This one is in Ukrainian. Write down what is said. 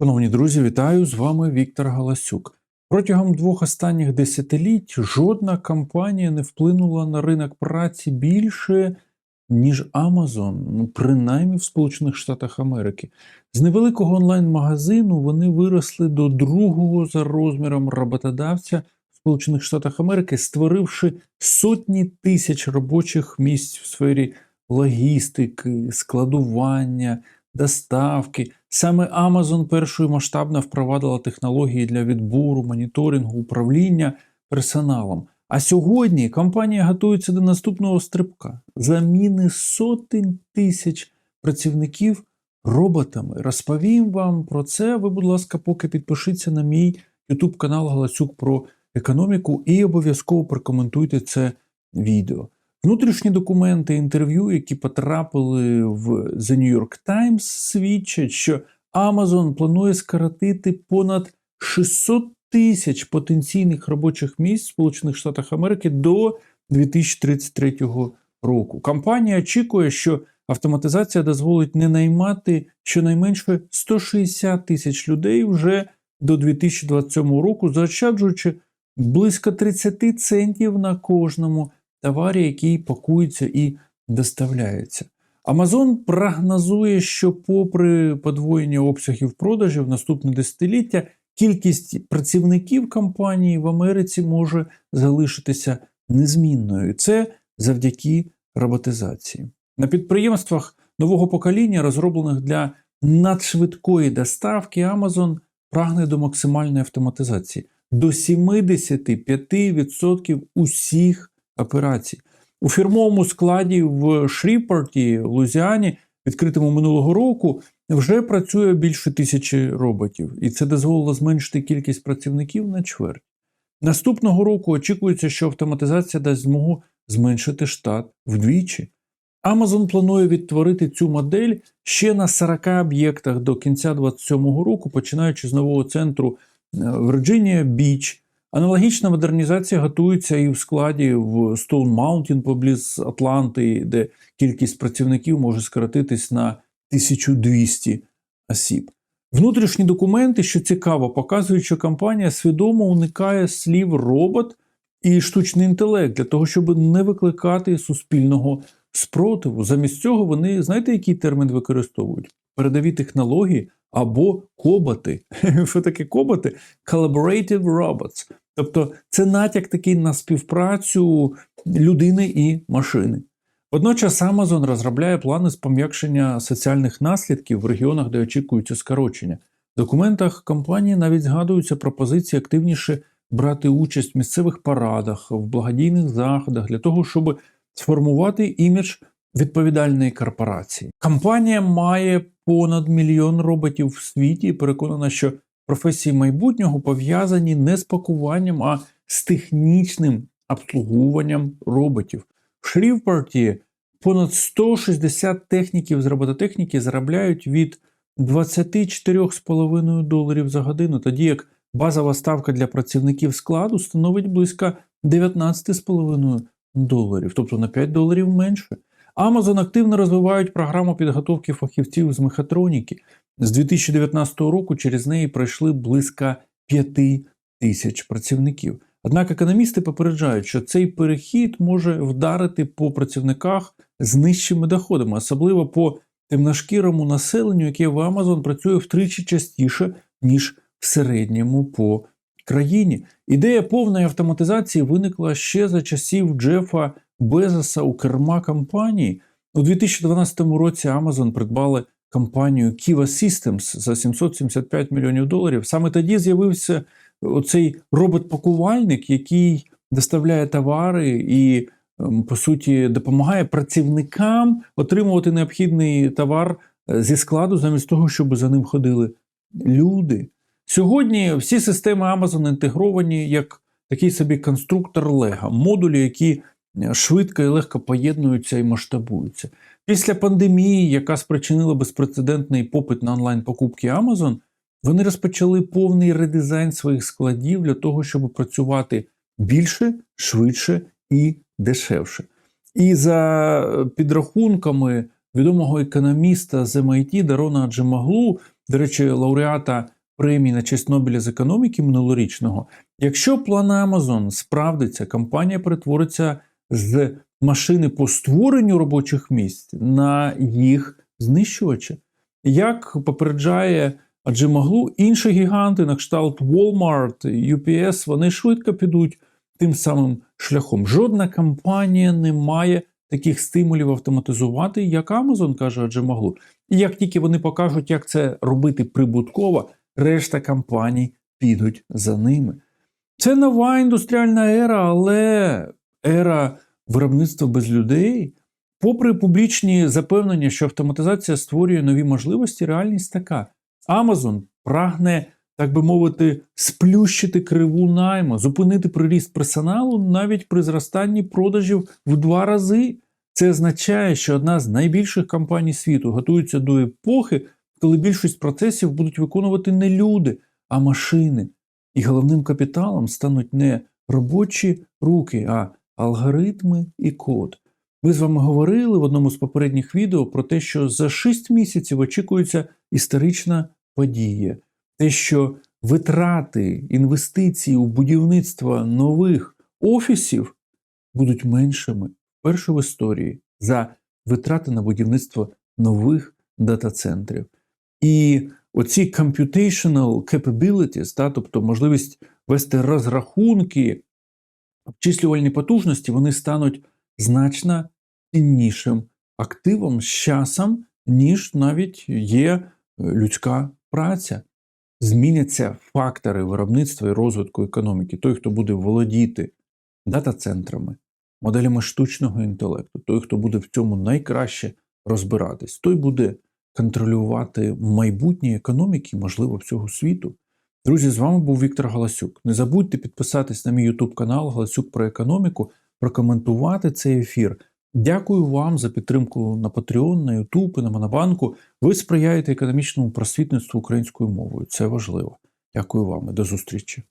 Шановні друзі, вітаю! З вами Віктор Галасюк. Протягом двох останніх десятиліть жодна компанія не вплинула на ринок праці більше, ніж Amazon, ну принаймні в Сполучених Штатах Америки. З невеликого онлайн-магазину вони виросли до другого за розміром роботодавця в Сполучених Штатах Америки, створивши сотні тисяч робочих місць в сфері логістики, складування, доставки. Саме Amazon першою масштабно впровадила технології для відбору, моніторингу, управління персоналом. А сьогодні компанія готується до наступного стрибка заміни сотень тисяч працівників роботами. Розповім вам про це. Ви, будь ласка, поки підпишіться на мій YouTube канал Галасюк про економіку і обов'язково прокоментуйте це відео. Внутрішні документи інтерв'ю, які потрапили в The New York Times, свідчать, що Amazon планує скоротити понад 600 тисяч потенційних робочих місць в Сполучених Штатах Америки до 2033 року. Компанія очікує, що автоматизація дозволить не наймати щонайменше 160 тисяч людей вже до 2027 року, заощаджуючи близько 30 центів на кожному товарі, який пакується і доставляється. Amazon прогнозує, що, попри подвоєння обсягів продажів наступне десятиліття, кількість працівників компанії в Америці може залишитися незмінною. Це завдяки роботизації. На підприємствах нового покоління, розроблених для надшвидкої доставки, Amazon прагне до максимальної автоматизації до 75% усіх операцій. У фірмовому складі в Шріпорті, Лузіані, відкритому минулого року, вже працює більше тисячі роботів, і це дозволило зменшити кількість працівників на чверть. Наступного року очікується, що автоматизація дасть змогу зменшити штат вдвічі. Amazon планує відтворити цю модель ще на 40 об'єктах до кінця 2027 року, починаючи з нового центру Virginia Beach. Аналогічна модернізація готується і в складі в Stone Mountain побліз Атланти, де кількість працівників може скоротитись на 1200 осіб. Внутрішні документи, що цікаво, показують, що компанія свідомо уникає слів робот і штучний інтелект для того, щоб не викликати суспільного спротиву. Замість цього вони знаєте, який термін використовують? Передові технології або коботи. Що таке коботи? Collaborative robots. Тобто це натяк такий на співпрацю людини і машини. Водночас Amazon розробляє плани з пом'якшення соціальних наслідків в регіонах, де очікується скорочення. В документах компанії навіть згадуються пропозиції активніше брати участь в місцевих парадах, в благодійних заходах для того, щоб сформувати імідж відповідальної корпорації. Компанія має понад мільйон роботів в світі і переконана, що професії майбутнього пов'язані не з пакуванням, а з технічним обслуговуванням роботів. В Шрівпорті понад 160 техніків з робототехніки заробляють від 24,5 доларів за годину, тоді як базова ставка для працівників складу становить близько 19,5 доларів, тобто на 5 доларів менше. Amazon активно розвивають програму підготовки фахівців з мехатроніки. З 2019 року через неї пройшли близько 5 тисяч працівників. Однак економісти попереджають, що цей перехід може вдарити по працівниках з нижчими доходами, особливо по темношкірому населенню, яке в Amazon працює втричі частіше, ніж в середньому по країні. Ідея повної автоматизації виникла ще за часів Джефа Безоса у керма компанії. У 2012 році Amazon придбали компанію Kiva Systems за 775 мільйонів доларів. Саме тоді з'явився оцей робот-пакувальник, який доставляє товари і, по суті, допомагає працівникам отримувати необхідний товар зі складу, замість того, щоб за ним ходили люди. Сьогодні всі системи Amazon інтегровані як такий собі конструктор Lego, модулі, які швидко і легко поєднуються і масштабуються. Після пандемії, яка спричинила безпрецедентний попит на онлайн-покупки Amazon, вони розпочали повний редизайн своїх складів для того, щоб працювати більше, швидше і дешевше. І за підрахунками відомого економіста з MIT Дарона Джемаглу, до речі, лауреата премії на честь Нобеля з економіки минулорічного. Якщо план Amazon справдиться, компанія перетвориться з машини по створенню робочих місць на їх знищувача. Як попереджає адже могло інші гіганти, на кшталт Walmart, UPS, вони швидко підуть тим самим шляхом. Жодна компанія не має таких стимулів автоматизувати, як Amazon, каже адже могло. І як тільки вони покажуть, як це робити прибутково, решта компаній підуть за ними. Це нова індустріальна ера, але ера виробництва без людей. Попри публічні запевнення, що автоматизація створює нові можливості, реальність така: Amazon прагне, так би мовити, сплющити криву найму, зупинити приріст персоналу навіть при зростанні продажів в два рази. Це означає, що одна з найбільших компаній світу готується до епохи, коли більшість процесів будуть виконувати не люди, а машини. І головним капіталом стануть не робочі руки, а алгоритми і код. Ми з вами говорили в одному з попередніх відео про те, що за 6 місяців очікується історична подія, те, що витрати інвестиції у будівництво нових офісів будуть меншими вперше в історії за витрати на будівництво нових дата-центрів. І оці computational capabilities, та, тобто можливість вести розрахунки, обчислювальні потужності, вони стануть значно ціннішим активом з часом, ніж навіть є людська праця. Зміняться фактори виробництва і розвитку економіки. Той, хто буде володіти дата-центрами, моделями штучного інтелекту, той, хто буде в цьому найкраще розбиратись, той буде контролювати майбутнє економіки, можливо, всього світу. Друзі, з вами був Віктор Галасюк. Не забудьте підписатись на мій YouTube канал Галасюк про економіку, прокоментувати цей ефір. Дякую вам за підтримку на Patreon, на YouTube на Монобанку. Ви сприяєте економічному просвітництву українською мовою. Це важливо. Дякую вам і до зустрічі.